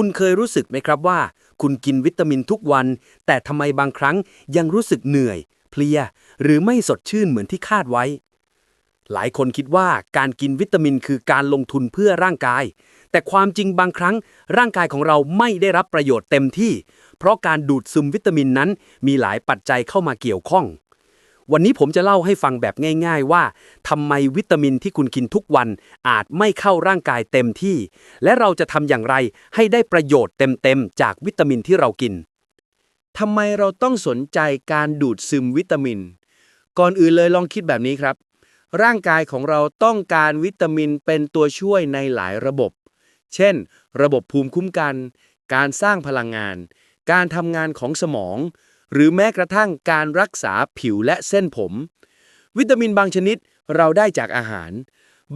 คุณเคยรู้สึกไหมครับว่า คุณกินวิตามินทุกวัน แต่ทำไมบางครั้งยังรู้สึกเหนื่อย เพลีย หรือไม่สดชื่นเหมือนที่คาดไว้ หลายคนคิดว่าการกินวิตามินคือการลงทุนเพื่อร่างกาย แต่ความจริงบางครั้ง ร่างกายของเราไม่ได้รับประโยชน์เต็มที่ เพราะการดูดซึมวิตามินนั้นมีหลายปัจจัยเข้ามาเกี่ยวข้อง วันนี้ผมจะเล่าให้ฟังแบบง่ายๆว่าทำไมวิตามินที่คุณกินทุกวันอาจไม่เข้าร่างกายเต็มที่ และเราจะทำอย่างไรให้ได้ประโยชน์เต็มๆจากวิตามินที่เรากินทำไมเราต้องสนใจการดูดซึมวิตามิน ก่อนอื่นเลยลองคิดแบบนี้ครับ ร่างกายของเราต้องการวิตามินเป็นตัวช่วยในหลายระบบ เช่น ระบบภูมิคุ้มกัน การสร้างพลังงาน การทำงานของสมอง หรือแม้กระทั่งการรักษาผิวและเส้นผม วิตามินบางชนิดเราได้จากอาหาร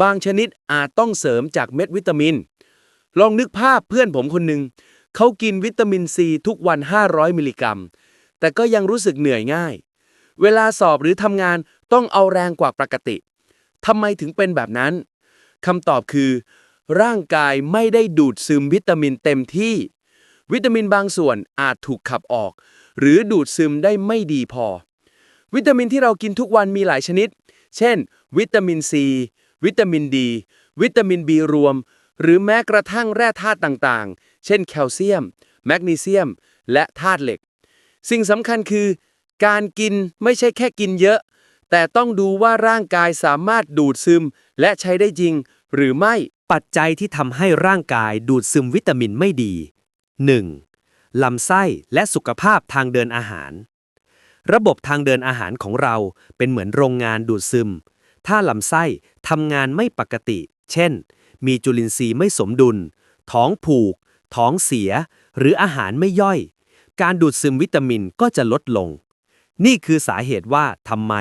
บางชนิดอาจต้องเสริมจากเม็ดวิตามิน ลองนึกภาพเพื่อนผมคนหนึ่งเขากินวิตามินซีทุกวัน 500 มิลลิกรัม แต่ก็ยังรู้สึกเหนื่อยง่าย เวลาสอบหรือทำงานต้องเอาแรงกว่าปกติทำไมถึงเป็นแบบนั้นคำตอบคือ ร่างกายไม่ได้ดูดซึมวิตามินเต็มที่ วิตามินบางส่วนอาจถูกขับออก หรือดูดซึมได้ไม่ดีพอ วิตามินที่เรากินทุกวันมีหลายชนิด เช่น วิตามินซี วิตามินดี วิตามินบีรวม หรือแม้กระทั่งแร่ธาตุต่างๆ เช่น แคลเซียม แมกนีเซียม และธาตุเหล็ก สิ่งสำคัญคือ การกินไม่ใช่แค่กินเยอะ แต่ต้องดูว่าร่างกายสามารถดูดซึม และใช้ได้จริง หรือไม่ ปัจจัยที่ทำให้ร่างกายดูดซึมวิตามินไม่ดี 1. ลำไส้และสุขภาพทางเดินอาหาร ระบบทางเดินอาหารของเราเป็นเหมือนโรงงานดูดซึม ถ้าลำไส้ทำงานไม่ปกติ เช่น มีจุลินทรีย์ไม่สมดุล ท้องผูก ท้องเสีย หรืออาหารไม่ย่อย การดูดซึมวิตามินก็จะลดลง นี่คือสาเหตุว่าทำไม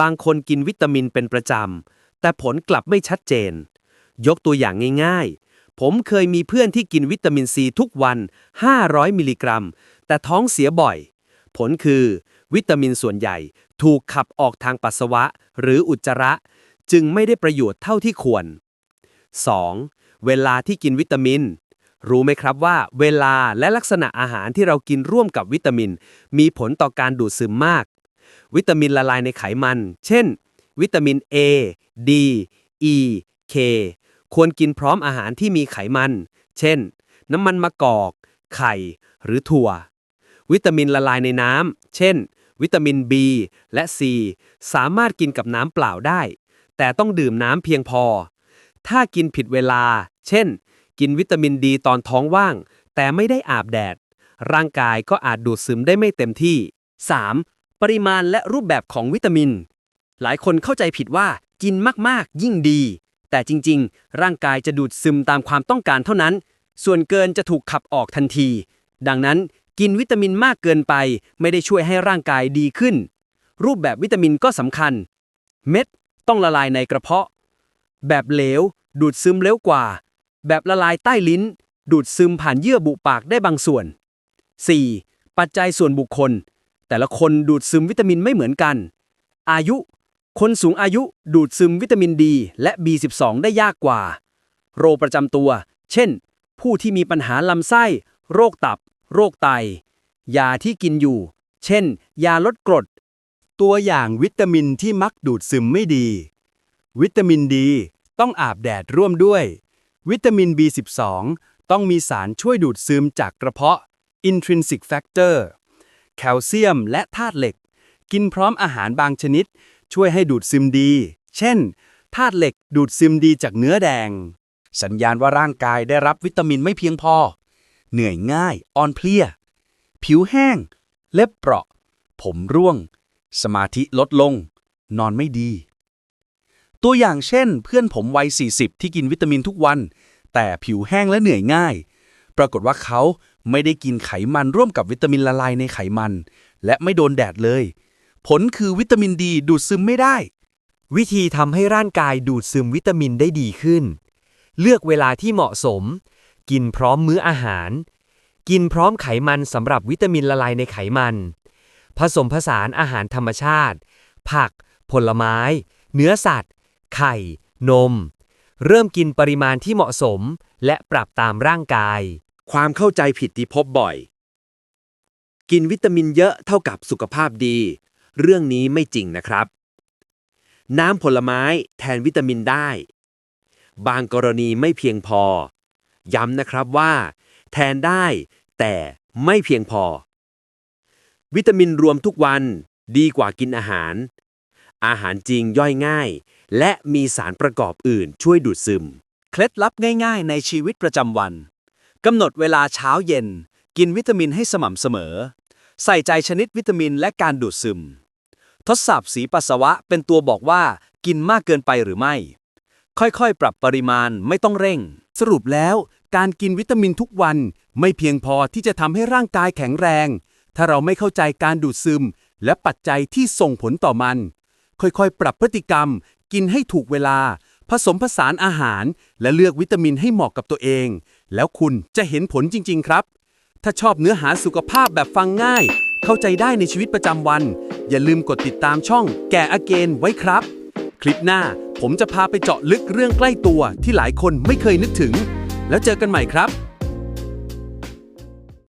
บางคนกินวิตามินเป็นประจำแต่ผลกลับไม่ชัดเจน ยกตัวอย่างง่ายๆ ผมเคยมีเพื่อนที่กินวิตามินซีทุกวัน 500 มิลลิกรัม แต่ท้องเสียบ่อย ผลคือ วิตามินส่วนใหญ่ถูกขับออกทางปัสสาวะ หรืออุจจาระ จึงไม่ได้ประโยชน์เท่าที่ควร 2. เวลาที่กินวิตามิน รู้ไหมครับว่า เวลาและลักษณะอาหารที่เรากินร่วมกับวิตามิน มีผลต่อการดูดซึมมาก วิตามินละลายในไขมัน เช่น วิตามิน A D E K ควรกินพร้อมอาหารที่มีไขมัน เช่น น้ำมันมะกอก ไข่ หรือถั่ว วิตามินละลายในน้ำ เช่น วิตามิน B และ C สามารถกินกับน้ำเปล่าได้ แต่ต้องดื่มน้ำเพียงพอ ถ้ากินผิดเวลา เช่น กินวิตามินดีตอนท้องว่าง แต่ไม่ได้อาบแดด ร่างกายก็อาจดูดซึมได้ไม่เต็มที่ 3. ปริมาณและรูปแบบของวิตามิน หลายคนเข้าใจผิดว่ากินมากๆ ยิ่งดี แต่จริงๆ ร่างกายจะดูดซึมตามความต้องการเท่านั้น ส่วนเกินจะถูกขับออกทันที ดังนั้นกินวิตามินมากเกินไป ไม่ได้ช่วยให้ร่างกายดีขึ้น รูปแบบวิตามินก็สำคัญ เม็ดต้องละลายในกระเพาะ แบบเหลว ดูดซึมเร็วกว่า แบบละลายใต้ลิ้น ดูดซึมผ่านเยื่อบุปากได้บางส่วน 4. ปัจจัยส่วนบุคคล แต่ละคนดูดซึมวิตามินไม่เหมือนกัน อายุ คนสูงอายุดูดซึมวิตามินดีและ B12 ได้ยากกว่า โรคประจำตัว เช่น ผู้ที่มีปัญหาลำไส้ โรคตับ โรคไต ยาที่กินอยู่ เช่น ยาลดกรด ตัวอย่างวิตามินที่มักดูดซึมไม่ดี วิตามินดี ต้องอาบแดดร่วมด้วย วิตามิน B12 ต้องมีสารช่วยดูดซึมจากกระเพาะ intrinsic factor แคลเซียมและธาตุเหล็ก กินพร้อมอาหารบางชนิด ช่วยให้ดูดซึมดี เช่นธาตุเหล็กดูดซึมดีจากเนื้อแดง สัญญาณว่าร่างกายได้รับวิตามินไม่เพียงพอ เหนื่อยง่ายอ่อนเพลีย ผิวแห้ง เล็บเปราะ ผมร่วง สมาธิลดลง นอนไม่ดี ตัวอย่างเช่น เพื่อนผมวัย 40 ที่กินวิตามินทุกวัน แต่ผิวแห้งและเหนื่อยง่าย ปรากฏว่าเขาไม่ได้กินไขมันร่วมกับวิตามินละลายในไขมัน และไม่โดนแดดเลย ผลคือวิตามินดีดูดซึมไม่ได้ วิธีทำให้ร่างกายดูดซึมวิตามินได้ดีขึ้น เลือกเวลาที่เหมาะสม กินพร้อมมื้ออาหาร กินพร้อมไขมันสำหรับวิตามินละลายในไขมัน ผสมผสานอาหารธรรมชาติ ผัก ผลไม้ เนื้อสัตว์ ไข่ นม เริ่มกินปริมาณที่เหมาะสม และปรับตามร่างกาย ความเข้าใจผิดที่พบบ่อย กินวิตามินเยอะเท่ากับสุขภาพดี เรื่องนี้ไม่จริงนะครับ น้ำผลไม้แทนวิตามินได้ บางกรณีไม่เพียงพอ ย้ำนะครับว่า แทนได้แต่ไม่เพียงพอ วิตามินรวมทุกวันดีกว่ากินอาหาร อาหารจริงย่อยง่าย และมีสารประกอบอื่นช่วยดูดซึม เคล็ดลับง่ายๆ ในชีวิตประจำวันกำหนดเวลาเช้าเย็น กินวิตามินให้สม่ำเสมอ ใส่ใจชนิดวิตามินและการดูดซึม ทดสอบสีปัสสาวะเป็นตัวบอกว่ากินมากเกินไปหรือไม่ ค่อยๆ ปรับปริมาณไม่ต้องเร่ง สรุปแล้วการกินวิตามินทุกวันไม่เพียงพอที่จะทำให้ร่างกายแข็งแรง ถ้าเราไม่เข้าใจการดูดซึม และปัจจัยที่ส่งผลต่อมัน ค่อยๆ ปรับพฤติกรรม กินให้ถูกเวลา ผสมผสานอาหาร และเลือกวิตามินให้เหมาะกับตัวเอง แล้วคุณจะเห็นผลจริง ๆ ครับ ถ้าชอบเนื้อหาสุขภาพแบบฟังง่าย เข้าใจได้ในชีวิตประจำวัน อย่าลืมกดติดตามช่องแก่อเกนไว้ครับ คลิปหน้าผมจะพาไปเจาะลึกเรื่องใกล้ตัวที่หลายคนไม่เคยนึกถึง แล้วเจอกันใหม่ครับ